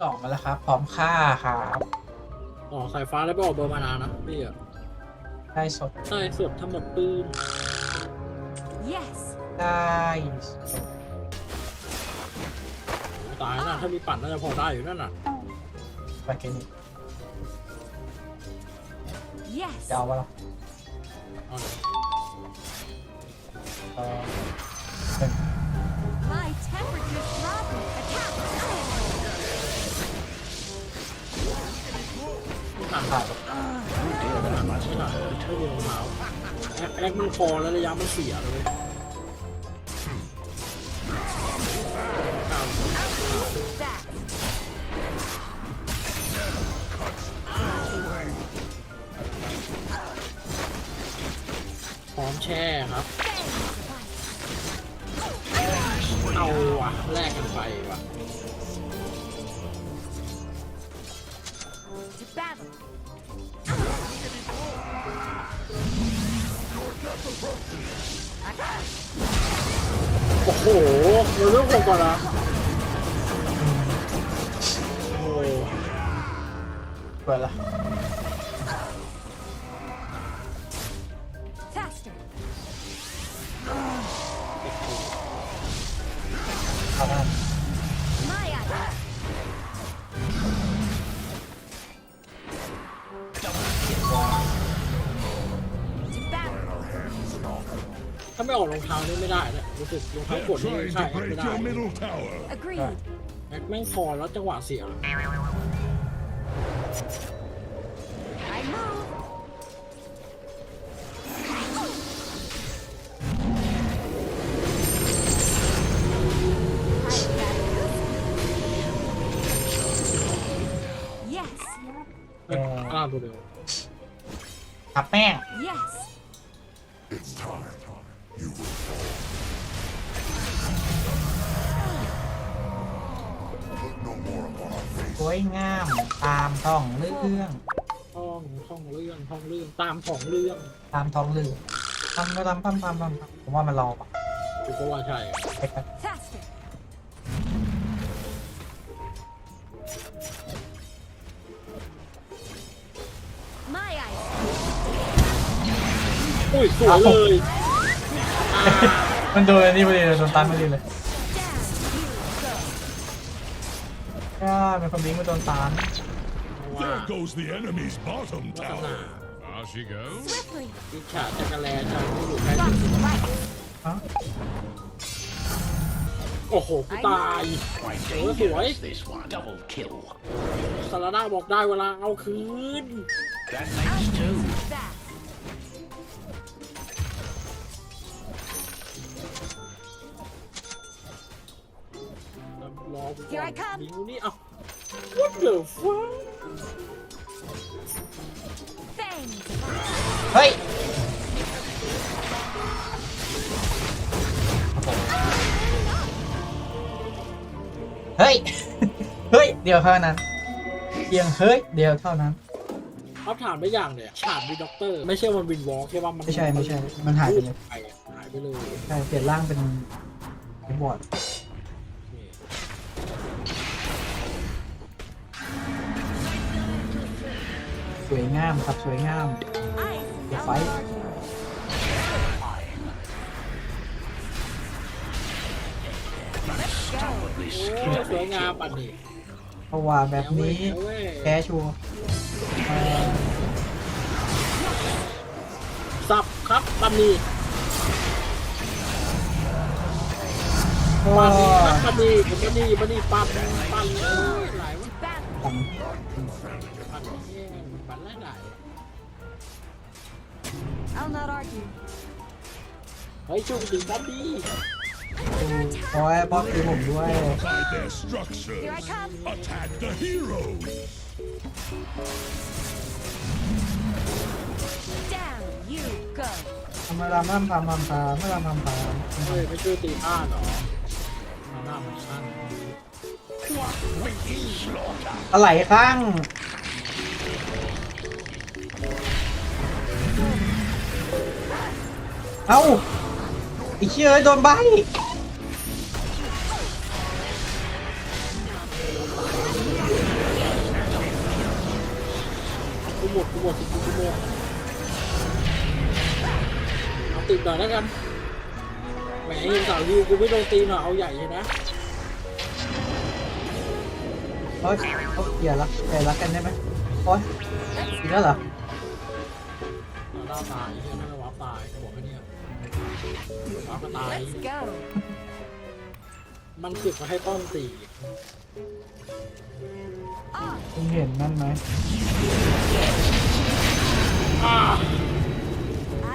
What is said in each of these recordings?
สองมาแล้วครับ พร้อมฆ่าครับอ๋อสายฟ้าแล้วไปออกเบอร์มานานะพี่อะได้สดใช่สดทั้งหมดปืน Yes. ได้สดตายนะถ้ามีปั่นน่าจะพอได้อยู่นั่นน่ะไปเกนี่ Yes. จะเอาวะล่ะเอาเลย ไม่ทันผ่านไม่ทันไม่ทันไม่มีรองเท้าแอคแอคมันพอแล้วระยะมันเสียเลย To battle. โอ้โหเราเลือกผมก่อนนะโอ้โหเปิดละ รองเท้านี่ไม่ได้เนี่ยรู้สึกรองเท้ากดนี่ Trying ใช่ to ไม่ break ได้ your middle tower. Agreed. แม็กแม่งคอแล้วจังหวะเสีย I move. Yes. เอ้ยกล้าตัวเดียวทับแป้ง Yes. It's time. You will put no more upon our face. สวยงามตามท้องเรื่องท่องท่องเรื่องท่องเรื่องตามของเรื่องตามท้องเรื่องทำไปทำทำทำทำผมว่ามันรอปะกูก็ว่าใช่เช็คกัน Faster. 'My eyes. อุ้ยสวยเลยอ่า มันโดนอันนี้พอดีเลยโดนตันพอดีเลย Down you go. ก็เป็นคนบิงมาโดนตันว่า There goes the enemy's bottom วัฒนา tower. How she goes? Swiftly. พิชาจักรแลจะไม่อยู่ใกล้ Rock to the right. ฮะโอ้โหกูตาย Quite Oh, that's all right. dangerous, this one. Double kill. สารด้าบอกได้เวลาเอาคืน That makes two. Fast. Here อน I come บิวนี่เอา What the fuck Fangs. เฮ้ยเฮ้ย เฮ้ย เดียวเท่านั้นเพียงเฮ้ย เดียวเท่านั้นเขาถามได้อย่างเนี่ยฉาดวีด็อกเตอร์ ไม่ใช่มันวินวอล์กใช่ป่ะมันไม่ใช่ไม่ใช่ มันหายไปเลยไปอะหายไปเลย ใช่ เปลี่ยนร่างเป็นไอ้บอร์ด สวยงามครับสวยงาม Eyes. The fight. Stubbornly โอ้ยสวยงามปัดนี่เพราะว่าแบบนี้เอาเว้ยแพ้ชัวร์เอ่อสับครับปันนี่ก็ปันนี่ครับปันนี่ปันนี่ปันนี่ปันปันเอ้ยหลายวะ Battle. ผมปัน นี่ปันหลาย I'll not argue. เฮ้ยช่วยกูถึงปันนี่โอ้ยบอสคือผมด้วย Inside their structures. Here I come. Attack the heroes. Down you go. ทำมาทำทำทำทำทำไม่ทำทำทเฮ้ยไม่ช่วยตีบ้านเหรอหน้ามันสั้นำอะไรข้าง เอ้าไอ้เชี่ยโดนใบกูหมดกูหมดกูหมดเอาติดหน่อยแล้วกันแหมยิงสาวยูกูไม่โดนตีหน่อยเอาใหญ่เลยนะโอ๊ยโอ๊ยอย่ารักอย่ารักกันได้ไหมโอ๊ยอีกแล้วเหรอเอาหตาอีแล้วนะ วับก็ตาย Let's go. มันสึกมาให้ป้อมตีคุณเห็นนั่นไหมอ่า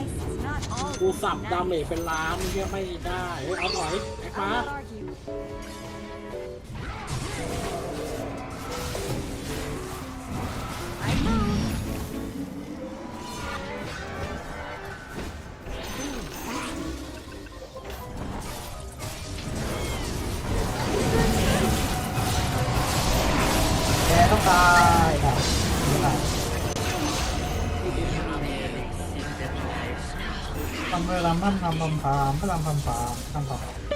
Ice is not all กูสับดาเมจเป็นล้านเฮียไม่ได้เฮ้ยเอาหน่อยแอค I'll มา not argue. ทำเวลามันทำทำพามพลังทำพามทำพาม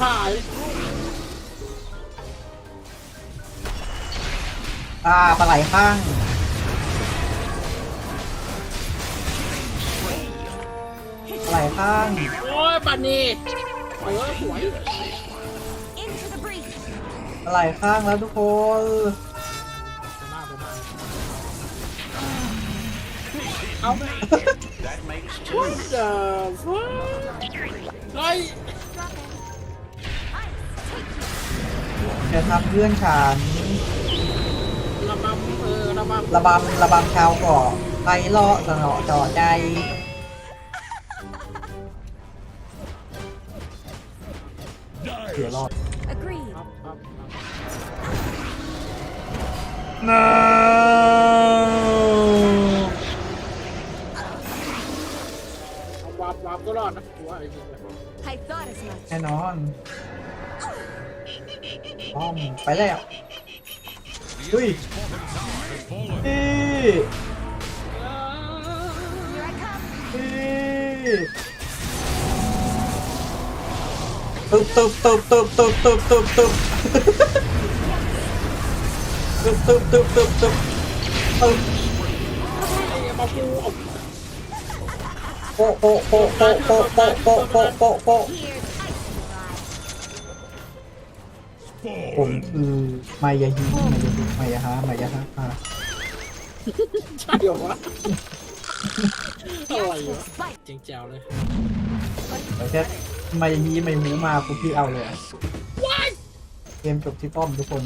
ผ่ายอ่าปลาไหลข้างปลาไหลข้างโอ้ยปานีเออสวย Into the breach. ปลาไหลข้างแล้วทุกคนหน้าผมมาเอา That makes two. What the fuck เฮ้ย จะทำเพื่อนฉันระบำเออระบำระบำระบำชาวเกาะไพเราะสนอจอใจเสีย Dire รอด Agreed. ครับครับครับ no เอาวาบวาบก็รอดนะกูว่าไอ้จริงๆ I thought as much. แน่นอน ป้อมไปแล้วอุ้ยนี่นี่ตุบตุบตุบตุบตุบตุบตุบตุบตุบตุบตุบตุบตุบตุบมากูเอาโปโปะโปะโปะโปะโปะโปะโปะโปะ ผมคือมายาฮีมายาฮีมายาฮามายาฮะอ่าใช่เหรอวะอะไรวะเจ๋งแจ๋วเลยแต่แค่มายาฮีมายหูมาปุ๊บพี่เอาเลยอะเกมจบที่ป้อมทุกคน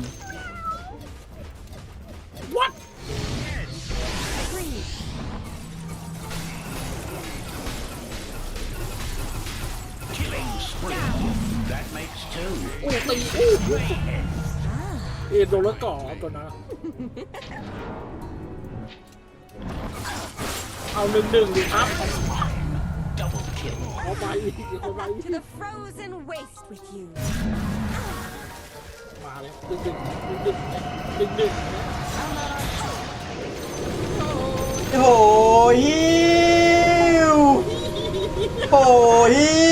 ตีอู้เอ็นโดนแล้วก่อตัวนั้นเอาหนึ่งหนึ่งดิครับเอาไปเอาไป To the frozen waste with you. มาเลยดึงดึงดึงดึงดึงดึงโอ้ยฮิวโอ้ยฮิว Make a อย่าไ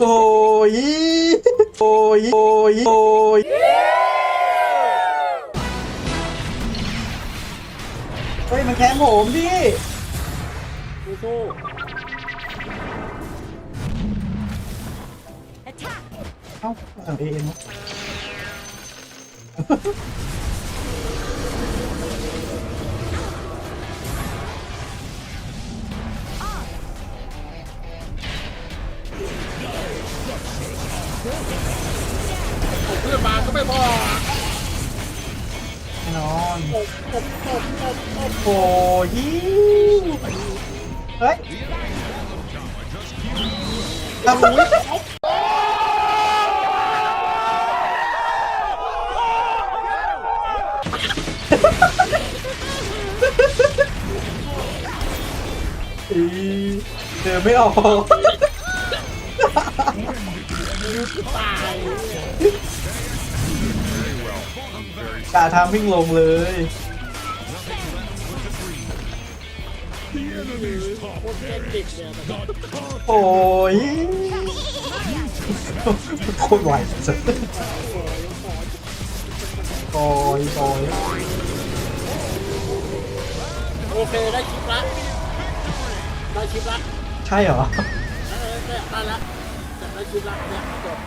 โอ้ยโอ้ยโอ้ยโอ้ยเฮ้ยมันแค้นผมดิสู้สู้ Attack. เอ้าสั่งเอ็นเอา เฮ้ยกระบุยเดี๋ยวไม่ออกกาทำวิ่งลงเลย โคตรเล่นติดเนี่ยแต่ got caught. โอ้ยโคตรไหวสุดโอ้ยโอ้ยโอเคได้คลิปละได้คลิปละใช่เหรอได้ได้ได้ละได้คลิปละเนี่ยจบ